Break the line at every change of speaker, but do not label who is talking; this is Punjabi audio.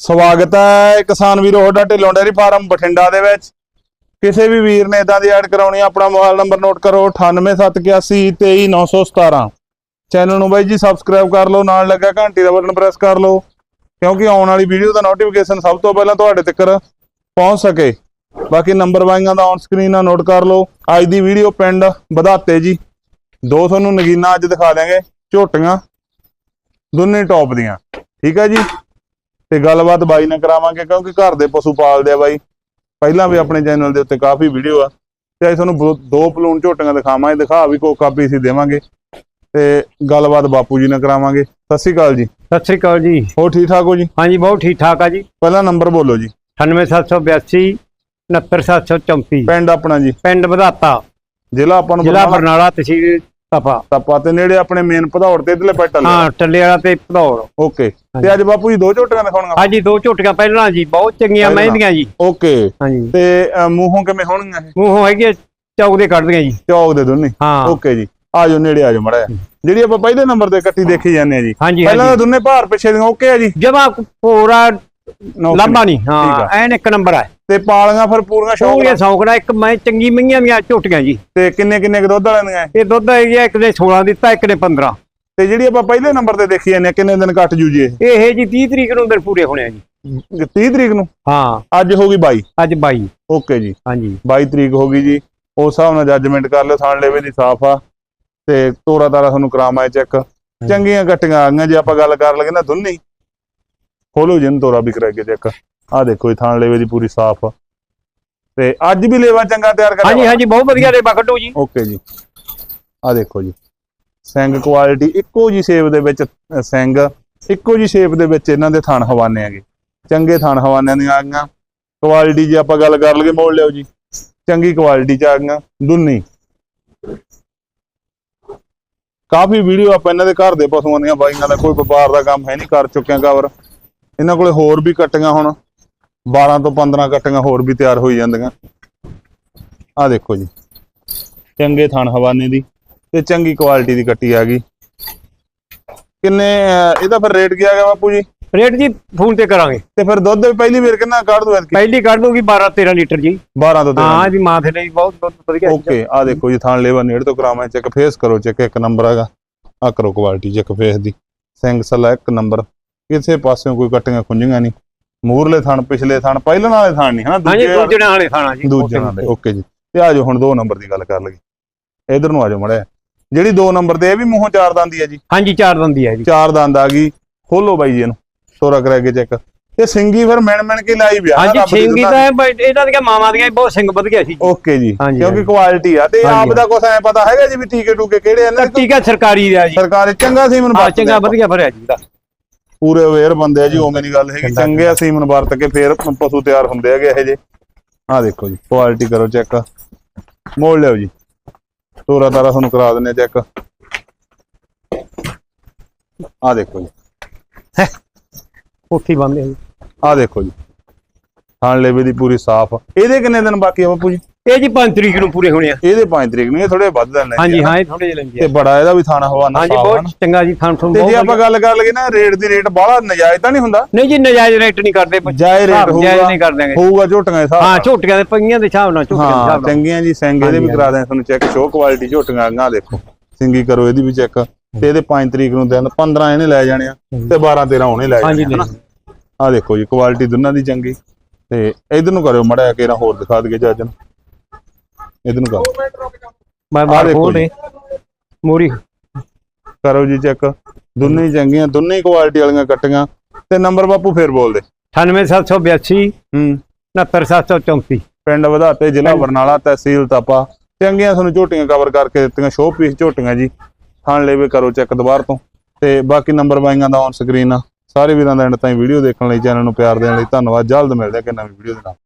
ਸਵਾਗਤ ਹੈ ਕਿਸਾਨ ਵੀਰੋ ਹੋਡਾ ਢਿੱਲੋਂ ਡੇਅਰੀ ਫਾਰਮ ਬਠਿੰਡਾ ਦੇ ਵਿੱਚ। ਕਿਸੇ ਵੀ ਵੀਰ ਨੇ ਇਦਾਂ ਦੀ ਐਡ ਕਰਾਉਣੀ ਆਪਣਾ ਮੋਬਾਈਲ ਨੰਬਰ ਨੋਟ ਕਰੋ 9871823917 ਚੈਨਲ ਨੂੰ ਬਾਈ ਜੀ ਸਬਸਕ੍ਰਾਈਬ ਕਰ ਲਓ, ਨਾਲ ਲੱਗਾ ਘੰਟੀ ਦਾ ਬਟਨ ਪ੍ਰੈਸ ਕਰ ਲਓ, ਕਿਉਂਕਿ ਆਉਣ ਵਾਲੀ ਵੀਡੀਓ ਦਾ ਨੋਟੀਫਿਕੇਸ਼ਨ ਸਭ ਤੋਂ ਪਹਿਲਾਂ ਤੁਹਾਡੇ ਤੱਕ ਪਹੁੰਚ ਸਕੇ। ਬਾਕੀ ਨੰਬਰ ਵਾਈਆਂ ਦਾ ਔਨ ਸਕਰੀਨ ਨਾਲ ਨੋਟ ਕਰ ਲਓ। ਅੱਜ ਦੀ ਵੀਡੀਓ ਪਿੰਡ ਵਧਾਤੇ ਜੀ। ਦੋ ਤੁਹਾਨੂੰ ਨਗੀਨਾ ਅੱਜ ਦਿਖਾ ਦਿਆਂਗੇ, ਝੋਟੀਆਂ, ਦੋਨੇ ਟੌਪ ਦੀਆਂ। ਠੀਕ ਹੈ ਜੀ? ਤੇ ਗੱਲਬਾਤ ਬਾਈ ਨਾਲ ਕਰਾਵਾਂਗੇ ਕਿਉਂਕਿ ਘਰ ਦੇ ਪਸ਼ੂ ਪਾਲਦੇ ਆ ਬਾਈ। ਪਹਿਲਾਂ ਵੀ ਆਪਣੇ ਚੈਨਲ ਦੇ ਉੱਤੇ ਕਾਫੀ ਵੀਡੀਓ ਆ। ਤੇ ਅੱਜ ਤੁਹਾਨੂੰ ਦੋ- ਪਲੂਨ ਝੋਟੀਆਂ ਦਿਖਾਵਾਂਗੇ ਦਿਖਾ ਵੀ ਕੋ ਕਾਪੀ ਸੀ ਦੇਵਾਂਗੇ। ਤੇ ਗੱਲਬਾਤ ਬਾਪੂ ਜੀ ਨਾਲ ਕਰਾਵਾਂਗੇ। ਸਤਿ ਸ਼੍ਰੀ ਅਕਾਲ ਜੀ।
ਸਤਿ ਸ੍ਰੀ ਅਕਾਲ ਜੀ।
ਹੋਰ ਠੀਕ ਠਾਕ ਹੋ ਜੀ?
ਹਾਂਜੀ ਬਹੁਤ ਠੀਕ ਠਾਕ ਆ ਜੀ।
ਪਹਿਲਾ ਨੰਬਰ ਬੋਲੋ ਜੀ।
98782 69734
ਪਿੰਡ ਆਪਣਾ ਜੀ।
ਪਿੰਡ ਵਧਾਤਾ।
ਜ਼ਿਲ੍ਹਾ ਆਪਾਂ ਨੂੰ
ਜ਼ਿਲ੍ਹਾ
ਬਰਨਾਲਾ
ਤਹਿਸੀਲ ਤਪਾ
ਤਪਾ ਤੇ ਨੇੜੇ ਆਪਣੇ ਮੇਨ ਭਦੌੜ ਤੇ ਇਧਰਲੇ ਪੈਟਲ
ਹਾਂ ਟੱਲੇ ਵਾਲਾ ਤੇ ਭਦੌੜ।
ਓਕੇ ਤੇ ਅੱਜ ਬਾਪੂ ਜੀ ਦੋ ਝੋਟੀਆਂ ਦਿਖਾਉਣੀਆਂ।
ਹਾਂਜੀ ਦੋ ਝੋਟੀਆਂ ਪਹਿਲਾਂ ਜੀ ਬਹੁਤ ਚੰਗੀਆਂ। ਮਹਿੰਦੀਆਂ ਜੀ।
ਓਕੇ
ਹਾਂਜੀ।
ਤੇ ਮੂੰਹੋਂ ਕਿਵੇਂ ਹੋਣਗੀਆਂ ਇਹ?
ਮੂੰਹੋਂ ਹੈਗੇ ਚੌਕ ਦੇ ਕੱਢਦੀਆਂ ਜੀ।
ਚੌਕ ਦੇ ਦੋਨੇ?
ਹਾਂ।
ਓਕੇ ਜੀ। ਆ ਜਾਓ ਨੇੜੇ ਆ ਜਾਓ ਮੜਾ ਜਿਹੜੀ ਆਪਾਂ ਪਹਿਲੇ ਨੰਬਰ ਤੇ ਕੱਟੀ ਦੇਖੀ ਜਾਂਦੇ ਆ ਜੀ। ਪਹਿਲਾਂ ਤਾਂ ਦੋਨੇ ਭਾਰ ਪਿੱਛੇ ਦੀਆਂ ਓਕੇ ਆ ਜੀ?
ਜਮਾ ਪੂਰਾ। ਲਾਂਬਾ ਨਹੀਂ। ਹਾਂ। ਐਨ ਇੱਕ ਨੰਬਰ ਆ।
ਤੇ ਪਾਲੀਆਂ ਫਿਰ ਪੂਰੀਆਂ ਸ਼ੌਕ
ਪੂਰੀਆਂ
ਨਾਲ।
ਸੌਂਕੜਾ ਇੱਕ ਮੈਂ ਚੰਗੀ ਮਹੀਆਂ ਦੀਆਂ ਝੋਟੀਆਂ ਜੀ।
ਤੇ ਕਿੰਨੇ ਕਿੰਨੇ ਕੁ ਦੁੱਧ ਵਾਲਿਆਂ ਦੀਆਂ? ਇਹ?
ਇਹ ਦੁੱਧ ਹੈਗੀ ਆ, ਇੱਕ ਨੇ 16 ਦਿੱਤਾ ਇੱਕ ਨੇ 15
ਤੇ ਜਿਹੜੀ ਆਪਾਂ ਪਹਿਲੇ ਨੰਬਰ ਤੇ ਦੇਖੀ ਜਾਂਦੇ ਕਿੰਨੇ ਦਿਨ ਕੱਟ ਜੂ ਜੀ ਇਹ?
ਇਹ ਜੀ 30 ਤਰੀਕ ਨੂੰ ਦਿਨ ਪੂਰੇ ਹੋਣੇ ਆ ਜੀ।
30 ਤਰੀਕ ਨੂੰ?
ਹਾਂ।
ਅੱਜ ਹੋ ਗਈ 22
ਅੱਜ 22
ਓਕੇ ਜੀ।
ਹਾਂਜੀ।
22 ਤਰੀਕ ਹੋ ਗਈ ਜੀ। ਉਸ ਹਿਸਾਬ ਨਾਲ ਜੱਜਮੈਂਟ ਕਰ ਲਿਓ ਥਾਣ ਲੈਵੇ ਦੀ ਸਾਫ਼ ਆ। ਤੇ ਤੋਰਾ ਤਾਰਾ ਤੁਹਾਨੂੰ ਕਰਾਮਾ ਚੈੱਕ ਚੰਗੀਆਂ ਕੱਟੀਆਂ ਆ ਗਈਆਂ ਜੇ ਆਪਾਂ ਗੱਲ ਕਰ ਲਗੇ ਨਾ ਦੁੰਨੀ ਖੋਲੋ ਜਿੰਨ ਤੋਰਾ ਵੀ ਕਰਾ ਕੇ ਚੈੱਕ ਆ ਦੇਖੋ ਇਹ ਥਾਣ ਲੈਵੇ ਦੀ ਪੂਰੀ ਸਾਫ਼ ਤੇ ਅੱਜ ਵੀ ਲੇਵਾ ਚੰਗਾ ਤਿਆਰ ਕਰਿਆ
ਹਾਂਜੀ ਹਾਂਜੀ ਬਹੁਤ ਵਧੀਆ ਰੇਬਾ ਕੱਢੋ ਜੀ।
ਓਕੇ ਜੀ। ਆ ਦੇਖੋ ਜੀ ਸਿੰਘ ਕੁਆਲਿਟੀ ਇੱਕੋ ਜੀ ਸ਼ੇਪ ਦੇ ਵਿੱਚ ਸਿੰਘ ਇੱਕੋ ਜੀ ਸ਼ੇਪ ਦੇ ਵਿੱਚ ਇਹਨਾਂ ਦੇ ਥਣ ਹਵਾਨੇ ਹੈਗੇ। ਚੰਗੇ ਥਣ ਹਵਾਨਿਆਂ ਦੀਆਂ ਆ ਗਈਆਂ ਕੁਆਲਿਟੀ ਜੇ ਆਪਾਂ ਗੱਲ ਕਰ ਲਈਏ ਮੋੜ ਲਿਓ ਜੀ। ਚੰਗੀ ਕੁਆਲਿਟੀ ਚ ਆ ਗਈਆਂ ਦੁੰਨੀ। ਕਾਫੀ ਵੀਡੀਓ ਆਪਾਂ ਇਹਨਾਂ ਦੇ ਘਰ ਦੇ ਪਸ਼ੂਆਂ ਦੀਆਂ ਬਾਈਆਂ ਦਾ ਕੋਈ ਵਪਾਰ ਦਾ ਕੰਮ ਹੈ ਨਹੀਂ ਕਰ ਚੁੱਕਿਆ ਕਵਰ ਇਹਨਾਂ ਕੋਲੇ ਹੋਰ ਵੀ ਕੱਟੀਆਂ ਹੁਣ। 12 ਤੋਂ 15 ਕੱਟੀਆਂ ਹੋਰ ਵੀ ਤਿਆਰ ਹੋਈ ਜਾਂਦੀਆਂ। ਆ ਦੇਖੋ ਜੀ। ਚੰਗੇ ਥਣ ਹਵਾਨੇ ਦੀ ਤੇ ਚੰਗੀ ਕੁਆਲਿਟੀ ਦੀ ਕੱਟੀ ਆ ਗਈ। ਕਿੰਨੇ ਇਹਦਾ ਫਿਰ ਰੇਟ ਕੀ ਆ ਗਿਆ ਬਾਪੂ ਜੀ?
ਰੇਟ ਜੀ ਫੋਨ ਤੇ ਕਰਾਂਗੇ।
ਤੇ ਫਿਰ ਦੁੱਧ ਪਹਿਲੀ ਵਾਰ ਕਿੰਨਾ ਕੱਢ ਦੋ ਐਤਕੀ?
ਪਹਿਲੀ ਕੱਢ ਦੂਗੀ 12 13 ਲੀਟਰ ਜੀ।
12 ਤੋਂ 13
ਹਾਂ ਇਹਦੀ ਮਾਂ ਦੇ ਲਈ ਬਹੁਤ ਦੁੱਧ ਵਧੀਆ
ਓਕੇ ਆ ਦੇਖੋ ਜੀ ਥਾਣ ਲੇਵਾ ਨੇੜ ਤੋਂ ਕਰਾਵਾਂ ਚੈੱਕ ਫੇਸ ਕਰੋ ਚੈੱਕ ਇੱਕ ਨੰਬਰ ਹੈਗਾ। ਆ ਕਰੋ ਕੁਆਲਿਟੀ ਚੈੱਕ ਫੇਸ ਦੀ। ਸਿੰਘ ਸਲਾ ਇੱਕ ਨੰਬਰ ਕਿਸੇ ਪਾਸਿਓਂ ਕੋਈ ਕੱਟੀਆਂ ਖੁੰਝੀਆਂ ਨਹੀਂ। ਮੂਰਲੇ ਥਣ ਪਿਛਲੇ ਥਣ ਪਹਿਲਾਂ ਵਾਲੇ ਥਣ ਨਹੀਂ ਹਨਾ?
ਹਾਂਜੀ
ਦੂਜੇ
ਵਾਲੇ ਖਾਣਾ ਜੀ
ਦੂਜੇ ਵਾਲੇ ਓਕੇ ਜੀ। ਤੇ ਆ ਜਾਓ ਹੁਣ ਦੋ ਨੰਬਰ ਦੀ ਗੱਲ ਕਰ ਲਈਏ। ਇਧਰ ਨੂੰ ਆ ਜਾਓ ਮੜਿਆ ਜਿਹੜੀ ਦੋ ਨੰਬਰ ਤੇ ਇਹ ਵੀ ਮੂੰਹੋਂ ਚਾਰ ਦੰਦੀ ਆ ਜੀ।
ਹਾਂਜੀ ਚਾਰ ਦੰਦੀ ਹੈ ਜੀ।
ਚਾਰ ਦੰਦ ਆ ਗਈ। ਖੋਲੋ ਬਾਈ ਜੀ ਇਹਨੂੰ। ਤੋਰਾ ਕਰਾ ਕੇ ਚੈੱਕ। ਤੇ ਸਿੰਗੀ ਫਿਰ ਮਿਣ ਮਿਣ ਕੇ ਲਾਈ ਵਿਆਹ
ਹਾਂਜੀ ਛਿੰਗੀ ਤਾਂ ਇਹਨਾਂ ਦੀਆਂ ਮਾਵਾਂ ਦੀਆਂ ਹੀ ਬਹੁਤ ਸਿੰਘ ਵਧ ਗਿਆ ਸੀ
ਓਕੇ ਜੀ ਕਿਉਂਕਿ। ਕੁਆਲਿਟੀ ਆ। ਤੇ ਆਪ ਦਾ ਕੁਛ ਐ ਪਤਾ ਹੈਗਾ ਜੀ ਵੀ ਟੀਕੇ ਟੂਕੇ ਕਿਹੜੇ ਇਹਨਾਂ ਦੇ
ਟੀਕਾ ਸਰਕਾਰੀ ਦਾ ਜੀ।
ਸਰਕਾਰ ਚੰਗਾ
ਹਾਂ
ਵਰਤਦੇ
ਚੰਗਾ
ਆ।
ਵਧੀਆ ਭਰਿਆ ਜੀ ਦਾ
ਪੂਰੇ ਅਵੇਅਰ ਬੰਦੇ ਆ ਜੀ ਉਵੇਂ ਨਹੀਂ ਗੱਲ ਹੈਗੀ।
ਚੰਗਾ।
ਆ ਸੀਮਨ ਵਰਤ ਕੇ ਫੇਰ ਪਸ਼ੂ ਤਿਆਰ ਹੁੰਦੇ ਹੈਗੇ ਇਹ ਜੇ। ਆ ਦੇਖੋ ਜੀ ਕੁਆਲਿਟੀ ਕਰੋ ਚੈੱਕ ਮੋੜ ਲਿਓ ਜੀ। ਤੋਰਾ ਤਾਰਾ ਤੁਹਾਨੂੰ ਕਰਾ ਦਿੰਨੇ ਚੈੱਕ ਆ ਦੇਖੋ ਜੀ।
ਉੱਥੇ ਬੰਦ
ਆ ਦੇਖੋ ਜੀ। ਥਾਣ ਲੇਵੇ ਦੀ ਪੂਰੀ ਸਾਫ਼ ਇਹਦੇ ਕਿੰਨੇ ਦਿਨ ਬਾਕੀ ਆ ਬਾਪੂ ਜੀ?
ਇਹ ਜੀ 5 ਤਰੀਕ ਨੂੰ ਪੂਰੇ ਹੋਣੇ ਆ।
ਇਹਦੇ 5 ਤਰੀਕ ਨੂੰ ਇਹ ਥੋੜੇ ਵੱਧ ਦਿਨ ਨੇ
ਹਾਂਜੀ ਹਾਂ ਇਹ ਥੋੜੇ ਜਿਹੇ ਲੈਂਦੇ
ਤੇ ਬੜਾ ਇਹਦਾ ਵੀ ਥਾਣਾ ਹਵਾਨਾ
ਹਾਂਜੀ ਬਹੁਤ
ਹਨ।
ਚੰਗਾ ਜੀ ਥਾਂ ਤੁਹਾਨੂੰ
ਤੇ ਜੇ ਆਪਾਂ। ਗੱਲ ਕਰ ਲਈਏ ਨਾ ਰੇਟ ਦੀ ਰੇਟ ਬਾਹਲਾ ਨਜਾਇਜ਼ ਤਾਂ ਨਹੀਂ ਹੁੰਦਾ?
ਨਹੀਂ ਜੀ ਨਜਾਇਜ਼ ਰੇਟ ਨਹੀਂ ਕਰਦੇ
ਜਾਇਜ਼ ਰੇਟ
ਹਾਂ, ਜਾਇਜ਼
ਹੋਊਗਾ
ਨਹੀਂ ਕਰ
ਹੋਊਗਾ ਝੋਟੀਆਂ ਦੇ ਹਿਸਾਬ
ਹਾਂ ਝੋਟੀਆਂ ਦੇ ਪਈਆਂ ਦੇ ਹਿਸਾਬ ਨਾਲ ਝੋਟੀਆਂ ਦੇ ਹਿਸਾਬ ਨਾਲ।
ਚੰਗੀਆਂ ਜੀ ਸਿੰਘ ਇਹਦੇ ਵੀ ਕਰਾ ਦਿਆਂ ਤੁਹਾਨੂੰ ਚੈੱਕ ਸ਼ੋ ਕੁਆਲਿਟੀ ਝੋਟੀਆਂ ਆਗਾਂ ਦੇਖੋ। ਸਿੰਗੀ ਕਰੋ ਇਹਦੀ ਵੀ ਚੈੱਕ ਤੇ ਇਹਦੇ 5 ਤਰੀਕ ਨੂੰ ਦਿਨ 15 ਇਹਨੇ ਲੈ ਜਾਣੇ ਆ ਤੇ 12 13 ਉਹਨੇ ਲੈ ਜਾਣੇ ਆ ਆ ਦੇਖੋ ਜੀ ਕੁਆਲਿਟੀ ਦੋਨਾਂ ਦੀ ਚੰਗੀ। ਤੇ ਇਧਰ ਨੂੰ ਕਰਿਓ ਮੜਾ ਕੇ ਨਾ ਹੋਰ ਦਿਖਾ ਦਈਏ ਜੱਜ ਨੂੰ। ਇਧਰ ਨੂੰ ਕਰੋ।
ਮੈਂ
ਦੇਖੋ
ਖੋਲ ਦੇ ਮੋਰੀ।
ਕਰੋ ਜੀ ਚੈੱਕ। ਦੋਨੇ ਹੀ ਚੰਗੀਆਂ ਦੋਨੇ ਹੀ ਕੁਆਲਿਟੀ ਵਾਲੀਆਂ ਕੱਟੀਆਂ। ਤੇ ਨੰਬਰ ਬਾਪੂ ਫੇਰ ਬੋਲ ਦੇ।
98782
ਹੂੰ।
69734
ਪਿੰਡ ਵਧਾਤੇ ਜ਼ਿਲ੍ਹਾ ਬਰਨਾਲਾ ਤਹਿਸੀਲ ਤਪਾ। ਚੰਗੀਆਂ ਤੁਹਾਨੂੰ ਝੋਟੀਆਂ ਕਵਰ ਕਰਕੇ ਦਿੱਤੀਆਂ ਸ਼ੋਅ ਪੀਸ ਝੋਟੀਆਂ ਜੀ। ਥਾਣ ਲੈਵੇ ਕਰੋ ਚੈੱਕ ਦੁਬਾਰ ਤੋਂ। ਤੇ ਬਾਕੀ ਨੰਬਰ ਬਾਈਆਂ ਦਾ ਔਨ ਸਕਰੀਨ ਆ। ਸਾਰੇ ਵੀਰਾਂ ਦਾ ਐਂਡ ਤਾਈਂ ਵੀਡੀਓ ਦੇਖਣ ਲਈ ਚੈਨਲ ਨੂੰ ਪਿਆਰ ਦੇਣ ਲਈ ਧੰਨਵਾਦ। ਜਲਦ ਮਿਲਦੇ ਆ ਕਿ ਨਵੀਂ ਵੀਡੀਓ ਦੇ ਨਾਲ।